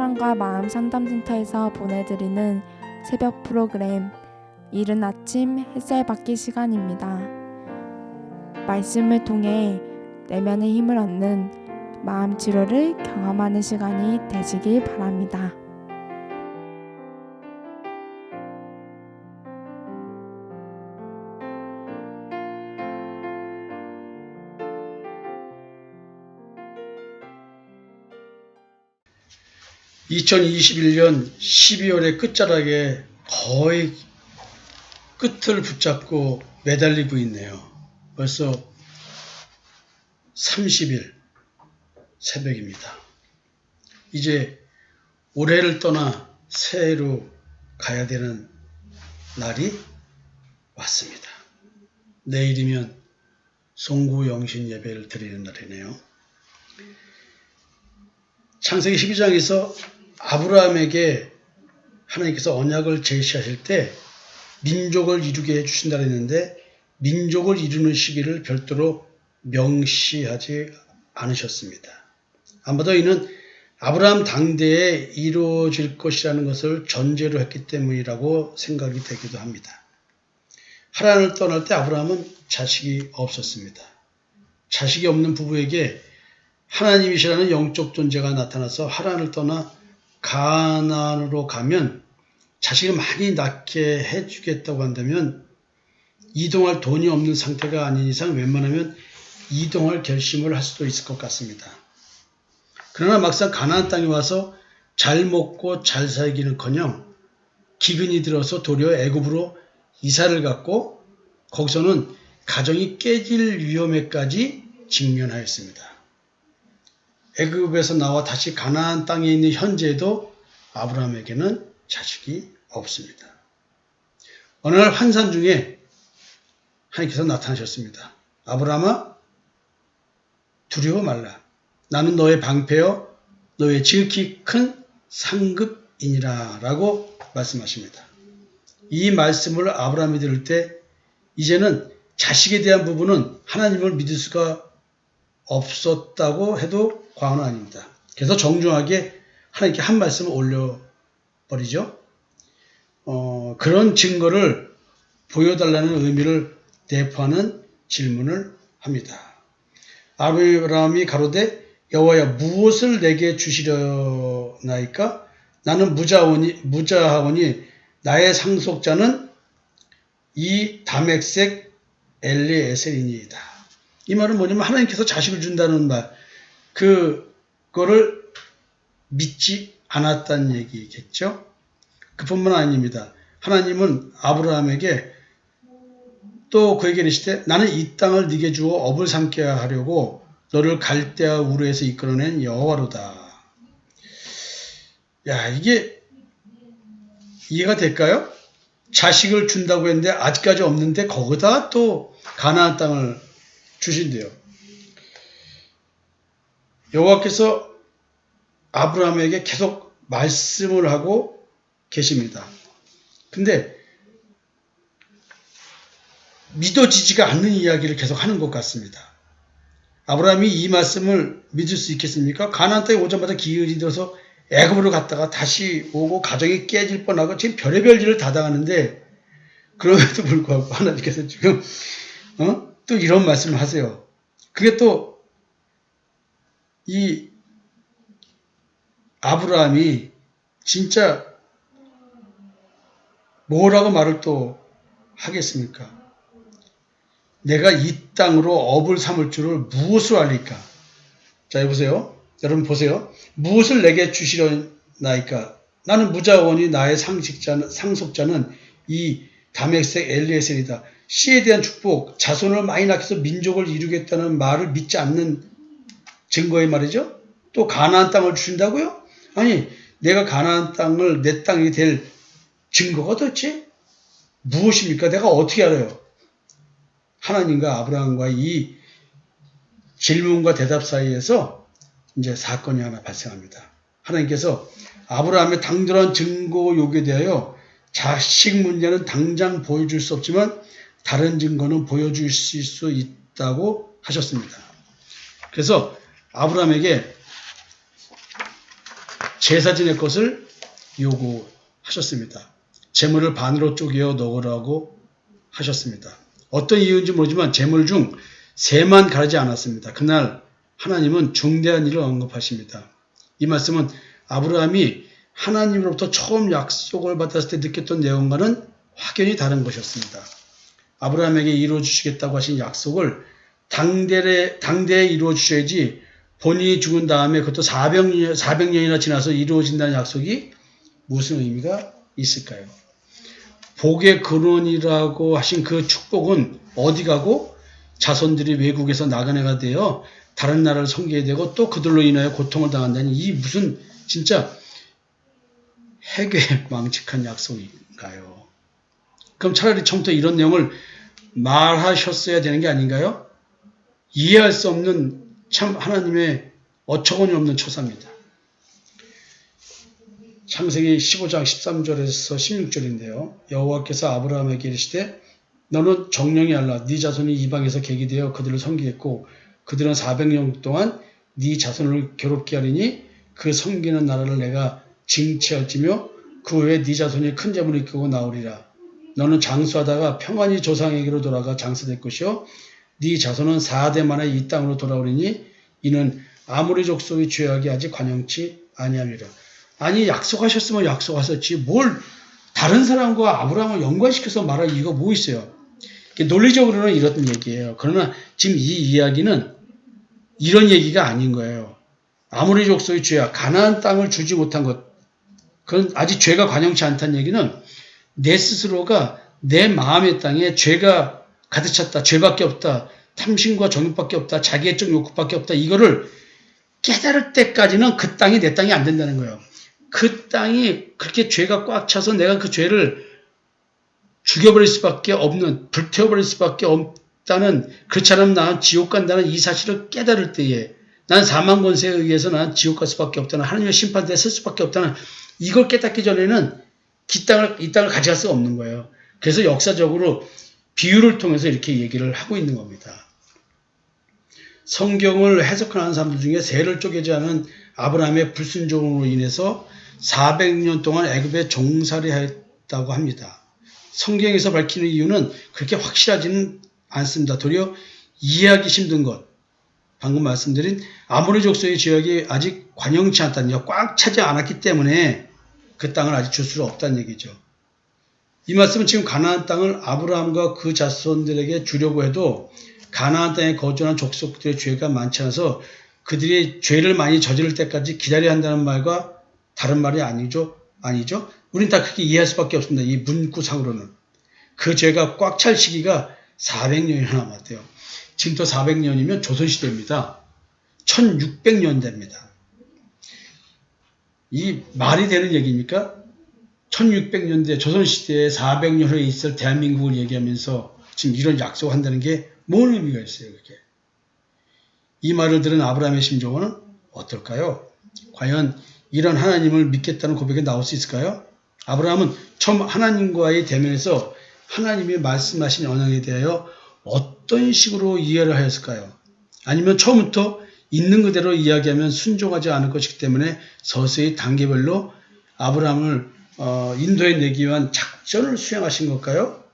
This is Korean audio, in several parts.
사랑과 마음 상담센터에서 보내드리는 새벽 프로그램 이른 아침 햇살 받기 시간입니다. 말씀을 통해 내면의 힘을 얻는 마음 치료를 경험하는 시간이 되시길 바랍니다. (2021년 12월의) 끝자락에 거의 끝을 붙잡고 매달리고 있네요. 벌써 30일 새벽입니다. 이제 올해를 떠나 새해로 가야 되는 날이 왔습니다. 내일이면 송구 영신 예배를 드리는 날이네요. 창세기 12장에서 아브라함에게 하나님께서 언약을 제시하실 때 민족을 이루게 해주신다 했는데 민족을 이루는 시기를 별도로 명시하지 않으셨습니다. 아마도 이는 아브라함 당대에 이루어질 것이라는 것을 전제로 했기 때문이라고 생각이 되기도 합니다. 하란을 떠날 때 아브라함은 자식이 없었습니다. 자식이 없는 부부에게 하나님이시라는 영적 존재가 나타나서 하란을 떠나 가나안으로 가면 자식을 많이 낳게 해주겠다고 한다면 이동할 돈이 없는 상태가 아닌 이상 웬만하면 이동할 결심을 할 수도 있을 것 같습니다. 그러나 막상 가나안 땅에 와서 잘 먹고 잘 살기는커녕 기근이 들어서 도리어 애굽으로 이사를 갔고 거기서는 가정이 깨질 위험에까지 직면하였습니다. 애굽에서 나와 다시 가나안 땅에 있는 현재도 아브라함에게는 자식이 없습니다. 어느 날 환산 중에 하나님께서 나타나셨습니다. 아브라함아 두려워 말라. 나는 너의 방패여 너의 지극히 큰 상급이니라 라고 말씀하십니다. 이 말씀을 아브라함이 들을 때 이제는 자식에 대한 부분은 하나님을 믿을 수가 없었다고 해도 과언은 아닙니다. 그래서 정중하게 하나님께 한 말씀을 올려버리죠. 어, 그런 증거를 보여달라는 의미를 대포하는 질문을 합니다. 아브라함이 가로되 여호와야 무엇을 내게 주시려나이까? 나는 무자오니 무자하오니 나의 상속자는 이 다맥색 엘리에셀이니이다. 이 말은 뭐냐면 하나님께서 자식을 준다는 말, 그거를 믿지 않았다는 얘기겠죠. 그뿐만 아닙니다. 하나님은 아브라함에게 또 그에게 이르시되 나는 이 땅을 네게 주어 업을 삼게 하려고 너를 갈대아 우르에서 이끌어낸 여호와로다. 야 이게 이해가 될까요? 자식을 준다고 했는데 아직까지 없는데 거기다 또 가나안 땅을 주신대요. 여호와께서 아브라함에게 계속 말씀을 하고 계십니다. 근데 믿어지지가 않는 이야기를 계속 하는 것 같습니다. 아브라함이 이 말씀을 믿을 수 있겠습니까? 가나안 땅에 오자마자 기을이 들어서 애굽으로 갔다가 다시 오고 가정이 깨질 뻔하고 지금 별의별 일을 다 당하는데 그럼에도 불구하고 하나님께서 지금 어? 또 이런 말씀을 하세요. 그게 또 이 아브라함이 진짜 뭐라고 말을 또 하겠습니까? 내가 이 땅으로 업을 삼을 줄을 무엇을 알리까? 자, 여보세요. 여러분 보세요. 무엇을 내게 주시려나이까? 나는 무자원이 나의 상식자는, 상속자는 이 다맥색 엘리에셀이다. 씨에 대한 축복, 자손을 많이 낳아서 민족을 이루겠다는 말을 믿지 않는 증거의 말이죠. 또 가나안 땅을 주신다고요? 아니, 내가 가나안 땅을 내 땅이 될 증거가 도대체 무엇입니까? 내가 어떻게 알아요? 하나님과 아브라함과 이 질문과 대답 사이에서 이제 사건이 하나 발생합니다. 하나님께서 아브라함의 당돌한 증거 요구에 대하여 자식 문제는 당장 보여줄 수 없지만 다른 증거는 보여주실 수 있다고 하셨습니다. 그래서 아브라함에게 제사 지낼 것을 요구하셨습니다. 재물을 반으로 쪼개어 넣으라고 하셨습니다. 어떤 이유인지 모르지만 재물 중 세만 가르지 않았습니다. 그날 하나님은 중대한 일을 언급하십니다. 이 말씀은 아브라함이 하나님으로부터 처음 약속을 받았을 때 느꼈던 내용과는 확연히 다른 것이었습니다. 아브라함에게 이루어 주시겠다고 하신 약속을 당대에, 당대에 이루어 주셔야지 본인이 죽은 다음에 그것도 400년, 400년이나 지나서 이루어진다는 약속이 무슨 의미가 있을까요? 복의 근원이라고 하신 그 축복은 어디 가고 자손들이 외국에서 나그네가 되어 다른 나라를 섬기게 되고 또 그들로 인하여 고통을 당한다니 이 무슨 진짜 해괴 망측한 약속인가요? 그럼 차라리 처음부터 이런 내용을 말하셨어야 되는 게 아닌가요? 이해할 수 없는 참 하나님의 어처구니 없는 처사입니다. 창세기 15장 13절에서 16절인데요. 여호와께서 아브라함에게 이르시되 너는 정령이 알라 네 자손이 이방에서 객이 되어 그들을 섬기겠고 그들은 400년 동안 네 자손을 괴롭게 하리니 그 섬기는 나라를 내가 징치할지며 그 후에 네 자손이 큰 재물을 이끌고 나오리라. 너는 장수하다가 평안히 조상에게로 돌아가 장수될 것이요 네 자손은 4대 만에 이 땅으로 돌아오리니 이는 아무리 족속이 죄악이 아직 관영치 아니함이라. 아니 약속하셨으면 약속하셨지 뭘 다른 사람과 아브라함을 연관시켜서 말할 이유가 뭐 있어요? 논리적으로는 이런 얘기예요. 그러나 지금 이 이야기는 이런 얘기가 아닌 거예요. 아무리 족속이 죄악, 가나안 땅을 주지 못한 것, 그건 아직 죄가 관영치 않다는 얘기는 내 스스로가 내 마음의 땅에 죄가 가득 찼다, 죄밖에 없다, 탐심과 정욕밖에 없다, 자기애적 욕구밖에 없다, 이거를 깨달을 때까지는 그 땅이 내 땅이 안 된다는 거예요. 그 땅이 그렇게 죄가 꽉 차서 내가 그 죄를 죽여버릴 수밖에 없는, 불태워버릴 수밖에 없다는, 그렇지 않으면 나는 지옥 간다는 이 사실을 깨달을 때에 난 사망 권세에 의해서 난 지옥 갈 수밖에 없다는, 하나님의 심판대에 설 수밖에 없다는, 이걸 깨닫기 전에는 이 땅을, 이 땅을 가져갈 수 없는 거예요. 그래서 역사적으로 비유를 통해서 이렇게 얘기를 하고 있는 겁니다. 성경을 해석하는 사람들 중에 세를 쪼개지 않은 아브라함의 불순종으로 인해서 400년 동안 애굽에 종살이 했다고 합니다. 성경에서 밝히는 이유는 그렇게 확실하지는 않습니다. 도리어 이해하기 힘든 것. 방금 말씀드린 아모리 족속의 지역이 아직 관영치 않다는 것, 꽉 차지 않았기 때문에 그 땅을 아직 줄수 없다는 얘기죠. 이 말씀은 지금 가나안 땅을 아브라함과 그 자손들에게 주려고 해도 가나안 땅에 거주한 족속들의 죄가 많지 않아서 그들이 죄를 많이 저지를 때까지 기다려야 한다는 말과 다른 말이 아니죠. 아니죠. 우린 다 그렇게 이해할 수밖에 없습니다. 이 문구상으로는. 그 죄가 꽉 찰 시기가 400년이 남았대요. 지금도 400년이면 조선시대입니다. 1600년 됩니다. 이 말이 되는 얘기입니까? 1600년대 조선시대에 400년에 있을 대한민국을 얘기하면서 지금 이런 약속을 한다는 게 뭔 의미가 있어요, 그게? 이 말을 들은 아브라함의 심정은 어떨까요? 과연 이런 하나님을 믿겠다는 고백이 나올 수 있을까요? 아브라함은 처음 하나님과의 대면에서 하나님이 말씀하신 언약에 대하여 어떤 식으로 이해를 하였을까요? 아니면 처음부터 있는 그대로 이야기하면 순종하지 않을 것이기 때문에 서서히 단계별로 아브라함을 어, 인도해 내기 위한 작전을 수행하신 걸까요?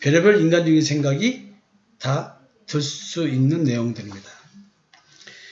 별의별 인간적인 생각이 다 들 수 있는 내용들입니다.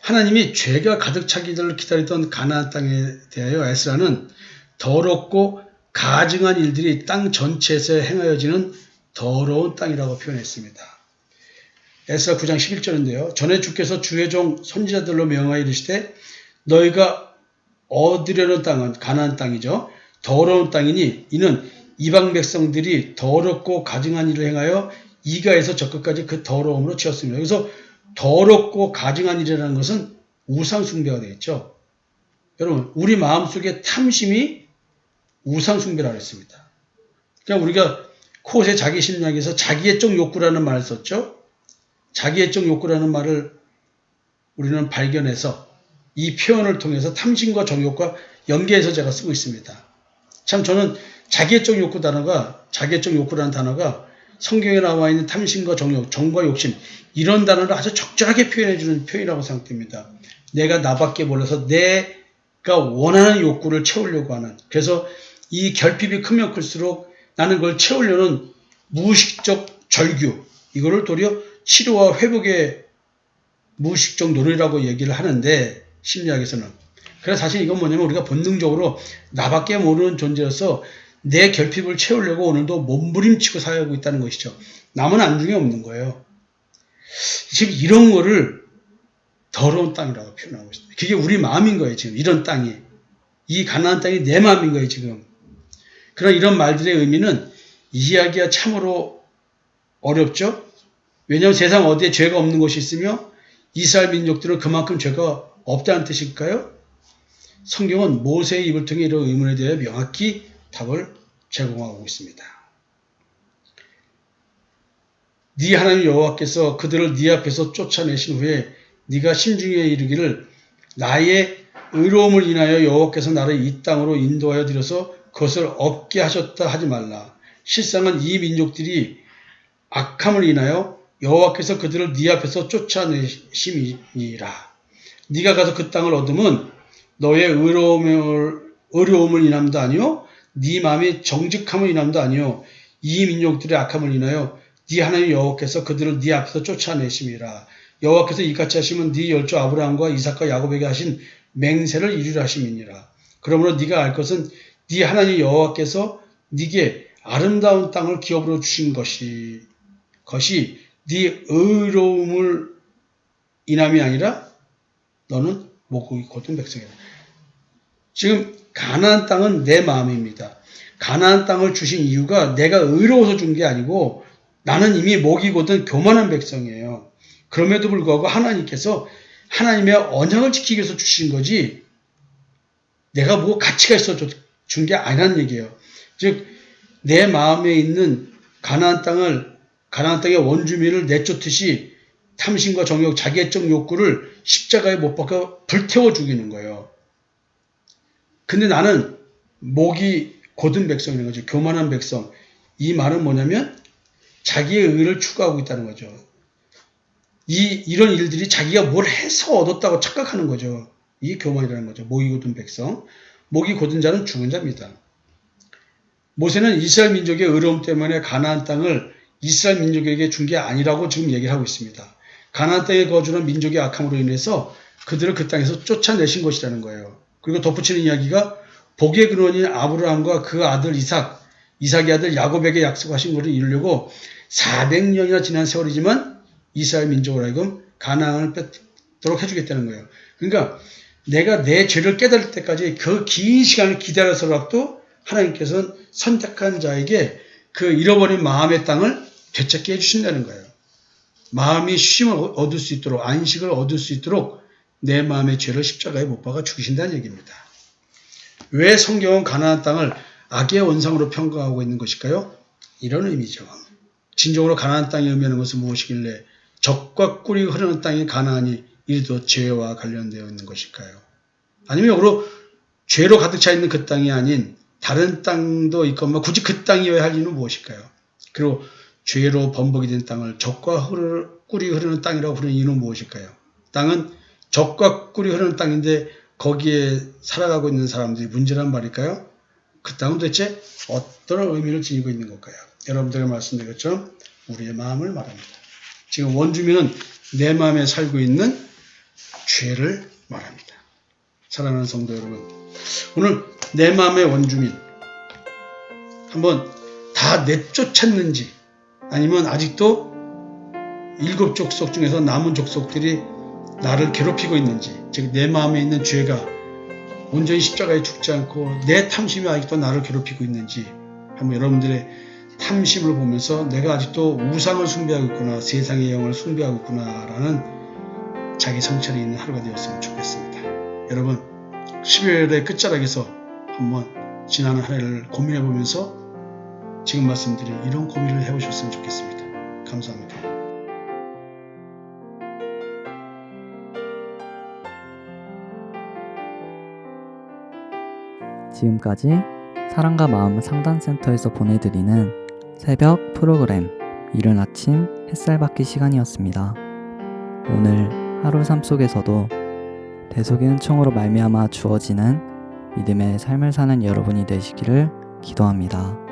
하나님이 죄가 가득 차기를 기다리던 가나안 땅에 대하여 에스라는 더럽고 가증한 일들이 땅 전체에서 행하여지는 더러운 땅이라고 표현했습니다. 에스라 9장 11절인데요. 전에 주께서 주의 종 선지자들로 명하여 이르시되 너희가 얻으려는 땅은 가나안 땅이죠. 더러운 땅이니 이는 이방 백성들이 더럽고 가증한 일을 행하여 이가에서 저끝까지 그 더러움으로 지었습니다. 여기서 더럽고 가증한 일이라는 것은 우상 숭배가 되겠죠. 여러분, 우리 마음속에 탐심이 우상 숭배라고 했습니다. 그러니까 우리가 코세 자기 심리학에서 자기의 적 욕구라는 말을 썼죠. 자기의 적 욕구라는 말을 우리는 발견해서 이 표현을 통해서 탐심과 정욕과 연계해서 제가 쓰고 있습니다. 참 저는 자기의적 욕구 단어가 자기의적 욕구라는 단어가 성경에 나와 있는 탐심과 정욕, 정과 욕심 이런 단어를 아주 적절하게 표현해 주는 표현이라고 생각됩니다. 내가 나밖에 몰라서 내 원하는 욕구를 채우려고 하는 그래서 이 결핍이 크면 클수록 나는 그걸 채우려는 무의식적 절규 이거를 도리어 치료와 회복의 무의식적 노력이라고 얘기를 하는데 심리학에서는 그래서 사실 이건 뭐냐면 우리가 본능적으로 나밖에 모르는 존재로서 내 결핍을 채우려고 오늘도 몸부림치고 살고 있다는 것이죠. 남은 안중에 없는 거예요. 지금 이런 거를 더러운 땅이라고 표현하고 있습니다. 그게 우리 마음인 거예요, 지금. 이런 땅이. 이 가나안 땅이 내 마음인 거예요, 지금. 그런 이런 말들의 의미는 이해하기가 참으로 어렵죠? 왜냐하면 세상 어디에 죄가 없는 곳이 있으며 이스라엘 민족들은 그만큼 죄가 없다는 뜻일까요? 성경은 모세의 입을 통해 이런 의문에 대해 명확히 답을 제공하고 있습니다. 네 하나님 여호와께서 그들을 네 앞에서 쫓아내신 후에 네가 심중에 이르기를 나의 의로움을 인하여 여호와께서 나를 이 땅으로 인도하여 들여서 그것을 얻게 하셨다 하지 말라. 실상은 이 민족들이 악함을 인하여 여호와께서 그들을 네 앞에서 쫓아내심이니라. 네가 가서 그 땅을 얻으면 너의 의로움을 의로움을 인함도 아니요 네 마음이 정직함을 인함도 아니요 이 민족들의 악함을 인하여 네 하나님 여호와께서 그들을 네 앞에서 쫓아내심이라. 여호와께서 이같이 하시면 네 열조 아브라함과 이삭과 야곱에게 하신 맹세를 이루려 하심이니라. 그러므로 네가 알 것은 네 하나님 여호와께서 네게 아름다운 땅을 기업으로 주신 것이 것이 네 의로움을 인함이 아니라 너는 목이 곧은 백성이다. 지금 가나안 땅은 내 마음입니다. 가나안 땅을 주신 이유가 내가 의로워서 준 게 아니고 나는 이미 목이 곧은 교만한 백성이에요. 그럼에도 불구하고 하나님께서 하나님의 언약을 지키기 위해서 주신 거지 내가 뭐 가치가 있어 준 게 아니라는 얘기예요. 즉 내 마음에 있는 가나안 땅을 가나안 땅의 원주민을 내쫓듯이 탐심과 정욕, 자기애적 욕구를 십자가에 못 박아 불태워 죽이는 거예요. 근데 나는 목이 곧은 백성인 거죠. 교만한 백성. 이 말은 뭐냐면 자기의 의를 추구하고 있다는 거죠. 이 이런 일들이 자기가 뭘 해서 얻었다고 착각하는 거죠. 이 교만이라는 거죠. 목이 곧은 백성. 목이 곧은 자는 죽은 자입니다. 모세는 이스라엘 민족의 의로움 때문에 가나안 땅을 이스라엘 민족에게 준 게 아니라고 지금 얘기를 하고 있습니다. 가나안 땅에 거주하는 민족의 악함으로 인해서 그들을 그 땅에서 쫓아내신 것이라는 거예요. 그리고 덧붙이는 이야기가 복의 근원인 아브라함과 그 아들 이삭, 이삭의 아들 야곱에게 약속하신 것을 이루려고 400년이나 지난 세월이지만 이스라엘 민족을 하여금 가나안을 뺏도록 해주겠다는 거예요. 그러니까 내가 내 죄를 깨달을 때까지 그 긴 시간을 기다려서라도 하나님께서는 선택한 자에게 그 잃어버린 마음의 땅을 되찾게 해주신다는 거예요. 마음이 쉼을 얻을 수 있도록 안식을 얻을 수 있도록 내 마음의 죄를 십자가에 못 박아 죽이신다는 얘기입니다. 왜 성경은 가나안 땅을 악의 원상으로 평가하고 있는 것일까요? 이런 의미죠. 진정으로 가나안 땅이 의미하는 것은 무엇이길래 적과 꿀이 흐르는 땅인 가나안이 이리도 죄와 관련되어 있는 것일까요? 아니면 역으로 죄로 가득 차 있는 그 땅이 아닌 다른 땅도 있건만 굳이 그 땅이어야 할 이유는 무엇일까요? 그리고 죄로 범벅이 된 땅을 적과 흐르, 꿀이 흐르는 땅이라고 부르는 이유는 무엇일까요? 땅은 적과 꿀이 흐르는 땅인데 거기에 살아가고 있는 사람들이 문제란 말일까요? 그 땅은 도대체 어떤 의미를 지니고 있는 걸까요? 여러분들에게 말씀드린 것처럼 우리의 마음을 말합니다. 지금 원주민은 내 마음에 살고 있는 죄를 말합니다. 사랑하는 성도 여러분, 오늘 내 마음의 원주민 한번 다 내쫓았는지 아니면 아직도 일곱 족속 중에서 남은 족속들이 나를 괴롭히고 있는지 즉 내 마음에 있는 죄가 온전히 십자가에 죽지 않고 내 탐심이 아직도 나를 괴롭히고 있는지 한번 여러분들의 탐심을 보면서 내가 아직도 우상을 숭배하고 있구나 세상의 영을 숭배하고 있구나라는 자기 성찰이 있는 하루가 되었으면 좋겠습니다. 여러분 12월의 끝자락에서 한번 지난 한 해를 고민해 보면서 지금 말씀드린 이런 고민을 해보셨으면 좋겠습니다. 감사합니다. 지금까지 사랑과 마음 상담센터에서 보내드리는 새벽 프로그램 이른 아침 햇살 받기 시간이었습니다. 오늘 하루 삶 속에서도 대속의 은총으로 말미암아 주어지는 믿음의 삶을 사는 여러분이 되시기를 기도합니다.